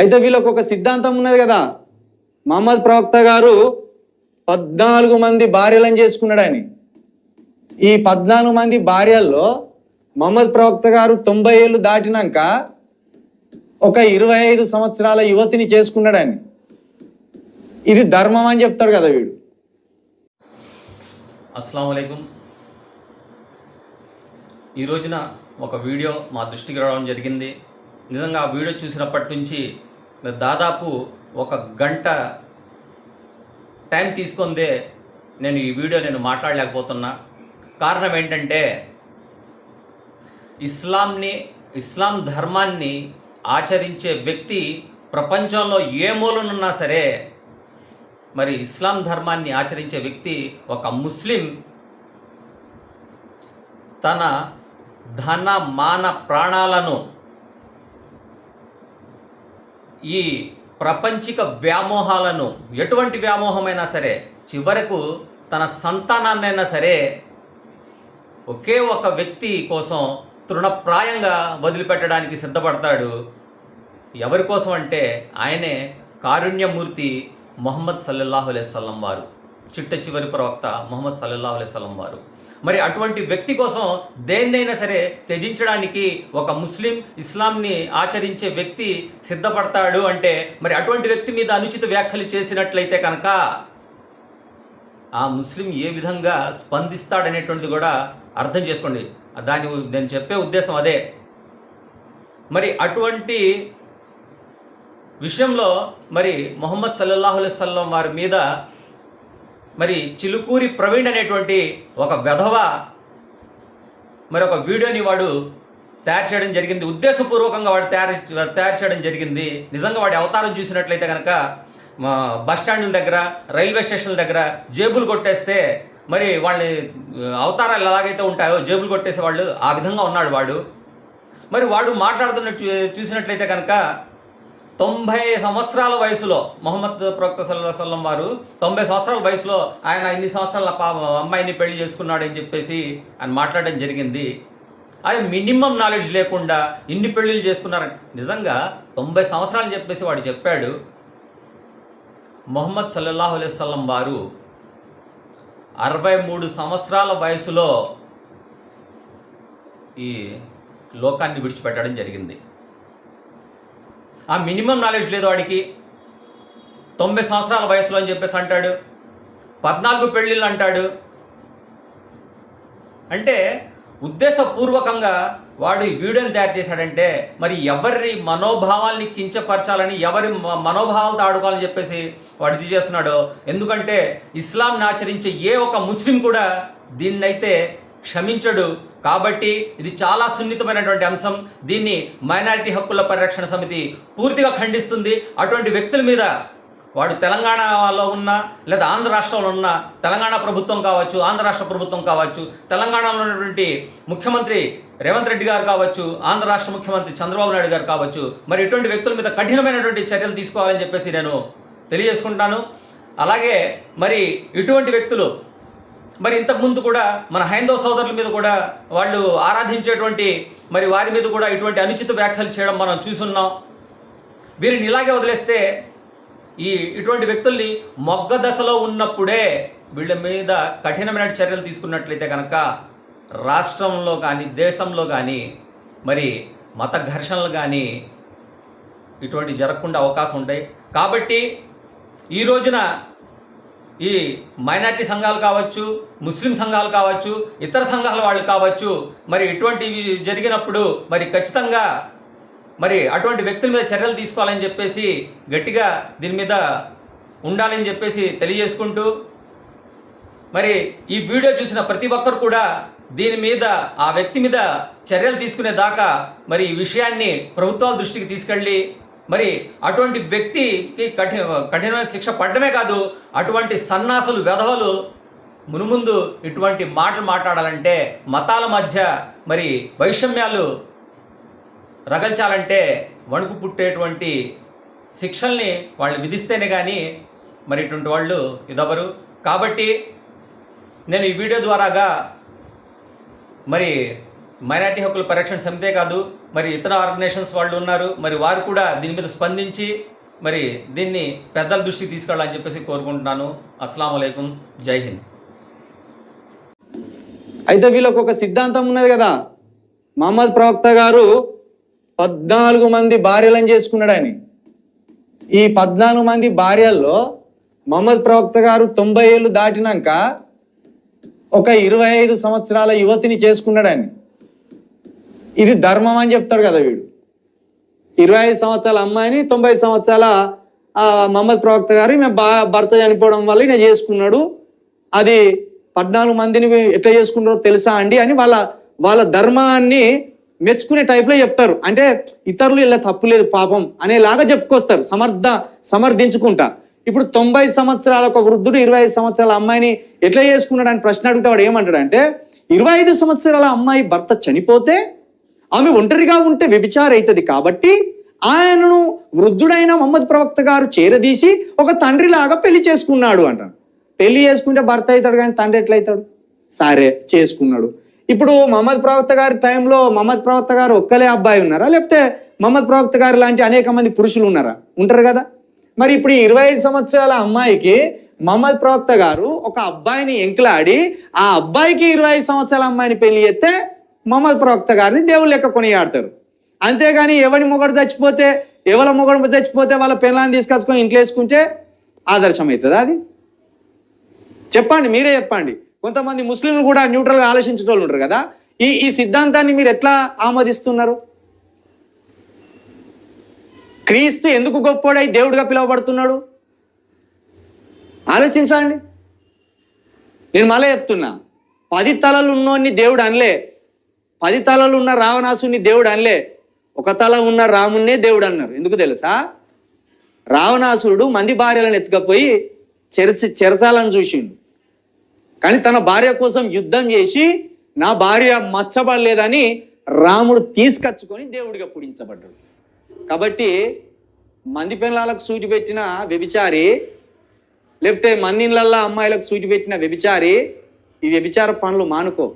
అయితే వీళ్ళకు ఒక సిద్ధాంతం ఉన్నది కదా. మహమ్మద్ ప్రవక్త గారు పద్నాలుగు మంది భార్యలను చేసుకున్నాడు ఆయన. ఈ పద్నాలుగు మంది భార్యల్లో మహమ్మద్ ప్రవక్త గారు తొంభై ఏళ్ళు దాటినాక ఒక ఇరవై ఐదు సంవత్సరాల యువతిని చేసుకున్నాడని ఇది ధర్మం అని చెప్తాడు కదా వీడు. అస్సలం అయికం ఈ రోజున ఒక వీడియో మా దృష్టికి రావడం జరిగింది. నిజంగా ఆ వీడియో చూసినప్పటి నుంచి దాదాపు ఒక గంట టైం తీసుకుందే నేను ఈ వీడియో నేను మాట్లాడలేకపోతున్నా. కారణం ఏంటంటే ఇస్లాంని ఇస్లాం ధర్మాన్ని ఆచరించే వ్యక్తి ప్రపంచంలో ఏ మూలనున్నా సరే మరి ఇస్లాం ధర్మాన్ని ఆచరించే వ్యక్తి ఒక ముస్లిం. తన ధన మాన ప్రాణాలను ఈ ప్రపంచిక వ్యామోహాలను ఎటువంటి వ్యామోహమైనా సరే చివరకు తన సంతానాన్నైనా సరే ఒకే ఒక వ్యక్తి కోసం తృణప్రాయంగా వదిలిపెట్టడానికి సిద్ధపడతాడు. ఎవరి కోసం అంటే ఆయనే కారుణ్యమూర్తి మొహమ్మద్ సల్లల్లాహు అలైవల్లం వారు చిట్ట చివరి ప్రవక్త మొహమ్మద్ సల్లల్లాహు అలైవల్లం వారు. మరి అటువంటి వ్యక్తి కోసం దేన్నైనా సరే త్యజించడానికి ఒక ముస్లిం ఇస్లాంని ఆచరించే వ్యక్తి సిద్ధపడతాడు అంటే మరి అటువంటి వ్యక్తి మీద అనుచిత వ్యాఖ్యలు చేసినట్లయితే కనుక ఆ ముస్లిం ఏ విధంగా స్పందిస్తాడనేటువంటిది కూడా అర్థం చేసుకోండి. దాని నేను చెప్పే ఉద్దేశం అదే. మరి అటువంటి విషయంలో మరి మొహమ్మద్ సల్లల్లాహు అలైహి వారి మీద మరి చిలుకూరి ప్రవీణ్ అనేటువంటి ఒక వెధవ మరి ఒక వీడియోని వాడు తయారు చేయడం జరిగింది. ఉద్దేశపూర్వకంగా వాడు తయారు తయారు చేయడం జరిగింది. నిజంగా వాడి అవతారం చూసినట్లయితే కనుక బస్టాండ్ల బస్ స్టాండ్ల దగ్గర రైల్వే స్టేషన్ల దగ్గర జేబులు కొట్టేస్తే మరి వాళ్ళని అవతారాలు ఎలాగైతే ఉంటాయో జేబులు కొట్టేసే వాళ్ళు ఆ విధంగా ఉన్నాడు వాడు. మరి వాడు మాట్లాడుతున్నట్టు చూసినట్లయితే కనుక తొంభై సంవత్సరాల వయసులో మొహమ్మద్ ప్రవక్త సల్లం వారు తొంభై సంవత్సరాల వయసులో ఆయన ఇన్ని సంవత్సరాల పాప అమ్మాయిని పెళ్ళి చేసుకున్నాడు అని చెప్పేసి ఆయన మాట్లాడడం జరిగింది. అది మినిమం నాలెడ్జ్ లేకుండా ఇన్ని పెళ్ళిళ్ళు చేసుకున్నారని నిజంగా తొంభై సంవత్సరాలు చెప్పేసి వాడు చెప్పాడు. మొహమ్మద్ సల్లల్లాహు అలైవల్లం వారు అరవై మూడు సంవత్సరాల వయసులో ఈ లోకాన్ని విడిచిపెట్టడం జరిగింది. ఆ మినిమం నాలెడ్జ్ లేదు వాడికి. తొంభై సంవత్సరాల వయసులో అని చెప్పేసి అంటాడు. పద్నాలుగు పెళ్ళిళ్ళు అంటాడు. అంటే ఉద్దేశపూర్వకంగా వాడు ఈ వీడియోని తయారు చేశాడంటే మరి ఎవరి మనోభావాల్ని కించపరచాలని ఎవరి మనోభావాలతో ఆడుకోవాలని చెప్పేసి వాడు ఇది చేస్తున్నాడు. ఎందుకంటే ఇస్లాంని ఆచరించే ఏ ఒక ముస్లిం కూడా దీన్నైతే క్షమించడు. కాబట్టి ఇది చాలా సున్నితమైనటువంటి అంశం. దీన్ని మైనారిటీ హక్కుల పరిరక్షణ సమితి పూర్తిగా ఖండిస్తుంది. అటువంటి వ్యక్తుల మీద వాడు తెలంగాణలో ఉన్న లేదా ఆంధ్ర రాష్ట్రంలో ఉన్న తెలంగాణ ప్రభుత్వం కావచ్చు ఆంధ్ర రాష్ట్ర ప్రభుత్వం కావచ్చు తెలంగాణలో ఉన్నటువంటి ముఖ్యమంత్రి రేవంత్ రెడ్డి గారు కావచ్చు ఆంధ్ర రాష్ట్ర ముఖ్యమంత్రి చంద్రబాబు నాయుడు గారు కావచ్చు మరి ఇటువంటి వ్యక్తుల మీద కఠినమైనటువంటి చర్యలు తీసుకోవాలని చెప్పేసి నేను తెలియజేసుకుంటాను. అలాగే మరి ఇటువంటి వ్యక్తులు మరి ఇంతకుముందు కూడా మన హైందవ సోదరుల మీద కూడా వాళ్ళు ఆరాధించేటువంటి మరి వారి మీద కూడా ఇటువంటి అనుచిత వ్యాఖ్యలు చేయడం మనం చూసున్నాం. వీరిని ఇలాగే వదిలేస్తే ఈ ఇటువంటి వ్యక్తుల్ని మొగ్గ దశలో ఉన్నప్పుడే వీళ్ళ మీద కఠినమైన చర్యలు తీసుకున్నట్లయితే కనుక రాష్ట్రంలో కానీ దేశంలో కానీ మరి మత ఘర్షణలు కానీ ఇటువంటి జరగకుండా అవకాశం ఉంటాయి. కాబట్టి ఈ రోజున ఈ మైనార్టీ సంఘాలు కావచ్చు ముస్లిం సంఘాలు కావచ్చు ఇతర సంఘాల వాళ్ళు కావచ్చు మరి ఇటువంటివి జరిగినప్పుడు మరి ఖచ్చితంగా మరి అటువంటి వ్యక్తుల మీద చర్యలు తీసుకోవాలని చెప్పేసి గట్టిగా దీని మీద ఉండాలని చెప్పేసి తెలియజేసుకుంటూ మరి ఈ వీడియో చూసిన ప్రతి ఒక్కరు కూడా దీని మీద ఆ వ్యక్తి మీద చర్యలు తీసుకునే దాకా మరి ఈ విషయాన్ని ప్రభుత్వాల దృష్టికి తీసుకెళ్ళి మరి అటువంటి వ్యక్తికి కఠిన కఠినమైన శిక్ష పడడమే కాదు అటువంటి సన్నాసులు వెధవలు మునుముందు ఇటువంటి మాటలు మాట్లాడాలంటే మతాల మధ్య మరి వైషమ్యాలు రగల్చాలంటే వణుకు పుట్టేటువంటి శిక్షల్ని వాళ్ళు విధిస్తేనే కానీ మరి ఇటువంటి వాళ్ళు ఇదవరు కాబట్టి నేను ఈ వీడియో ద్వారాగా మరి మైనార్టీ హక్కుల పరిరక్షణ సమితే కాదు మరి ఇతర ఆర్గనైజేషన్స్ వాళ్ళు ఉన్నారు మరి వారు కూడా దీని మీద స్పందించి మరి దీన్ని పెద్దల దృష్టికి తీసుకెళ్ళాలని చెప్పేసి కోరుకుంటున్నాను. అస్సలం అయికం జై హింద్. అయితే వీళ్ళకు ఒక సిద్ధాంతం ఉన్నది కదా. మహమ్మద్ ప్రవక్త గారు పద్నాలుగు మంది భార్యలను చేసుకున్నాడని ఈ పద్నాలుగు మంది భార్యల్లో మహమ్మద్ ప్రవక్త గారు తొంభై ఏళ్ళు దాటినాక ఒక ఇరవై ఐదు సంవత్సరాల యువతిని చేసుకున్నాడని ఇది ధర్మం అని చెప్తాడు కదా వీడు. ఇరవై ఐదు సంవత్సరాల అమ్మాయిని తొంభై సంవత్సరాల మహమ్మద్ ప్రవక్త గారు ఈమె బా భర్త చనిపోవడం వల్ల ఈయన చేసుకున్నాడు. అది పద్నాలుగు మందిని ఎట్లా చేసుకుంటారో తెలుసా అండి అని వాళ్ళ వాళ్ళ ధర్మాన్ని మెచ్చుకునే టైప్లో చెప్తారు. అంటే ఇతరులు ఇలా తప్పు లేదు పాపం అనేలాగా చెప్పుకొస్తారు సమర్థ సమర్థించుకుంటా. ఇప్పుడు తొంభై సంవత్సరాల ఒక వృద్ధుడు ఇరవై ఐదు సంవత్సరాల అమ్మాయిని ఎట్లా చేసుకున్నాడు అని ప్రశ్న అడిగితే వాడు ఏమంటాడంటే ఇరవై ఐదు సంవత్సరాల అమ్మాయి భర్త చనిపోతే ఆమె ఒంటరిగా ఉంటే వ్యభిచారైతుంది కాబట్టి ఆయనను వృద్ధుడైన మహమ్మద్ ప్రవక్త గారు చేరదీసి ఒక తండ్రిలాగా పెళ్ళి చేసుకున్నాడు అంటాడు పెళ్ళి చేసుకుంటే భర్త అవుతాడు కానీ తండ్రి ఎట్లయితాడు సరే చేసుకున్నాడు. ఇప్పుడు మహమ్మద్ ప్రవక్త గారి టైంలో మహమ్మద్ ప్రవక్త గారు ఒక్కలే అబ్బాయి ఉన్నారా? లేకపోతే మహమ్మద్ ప్రవక్త గారు లాంటి అనేక మంది పురుషులు ఉన్నారా? ఉంటారు కదా? మరి ఇప్పుడు ఇరవై ఐదు సంవత్సరాల అమ్మాయికి మహమ్మద్ ప్రవక్త గారు ఒక అబ్బాయిని ఎంకలాడి ఆ అబ్బాయికి ఇరవై ఐదు సంవత్సరాల అమ్మాయిని పెళ్ళి చేస్తే మహమ్మద్ ప్రవక్త గారిని దేవుళ్ళు లెక్క కొనియాడతారు. అంతేగాని ఎవరి మొగడు చచ్చిపోతే ఎవరి మొగడు చచ్చిపోతే వాళ్ళ పిల్లల్ని తీసుకొచ్చుకొని ఇంట్లో వేసుకుంటే ఆదర్శం అవుతుందా అది? చెప్పండి మీరే చెప్పండి. కొంతమంది ముస్లింలు కూడా న్యూట్రల్గా ఆలోచించే వాళ్ళు ఉంటారు కదా. ఈ ఈ సిద్ధాంతాన్ని మీరు ఎట్లా ఆమోదిస్తున్నారు? క్రీస్తు ఎందుకు గొప్పోడై దేవుడిగా పిలువబడుతున్నాడు? ఆలోచించండి. నేను మళ్ళీ చెప్తున్నా. పది తలలు ఉన్నోన్ని దేవుడు అనలే. పది తలలు ఉన్న రావణాసుని దేవుడు అనలే. ఒక తల ఉన్న రామున్నే దేవుడు అన్నారు. ఎందుకు తెలుసా? రావణాసురుడు మంది భార్యలను ఎత్తుకపోయి చెరచి చెరచాలని చూసిండు. కానీ తన భార్య కోసం యుద్ధం చేసి నా భార్య మచ్చబడలేదని రాముడు తీసుకొచ్చుకొని దేవుడిగా పుడించబడ్డాడు కాబట్టి మంది పిల్లలకు సూచి పెట్టిన వ్యభిచారి లేకపోతే మందిళ్ళల్లో అమ్మాయిలకు సూచి పెట్టిన వ్యభిచారి ఈ వ్యభిచార పనులు మానుకో.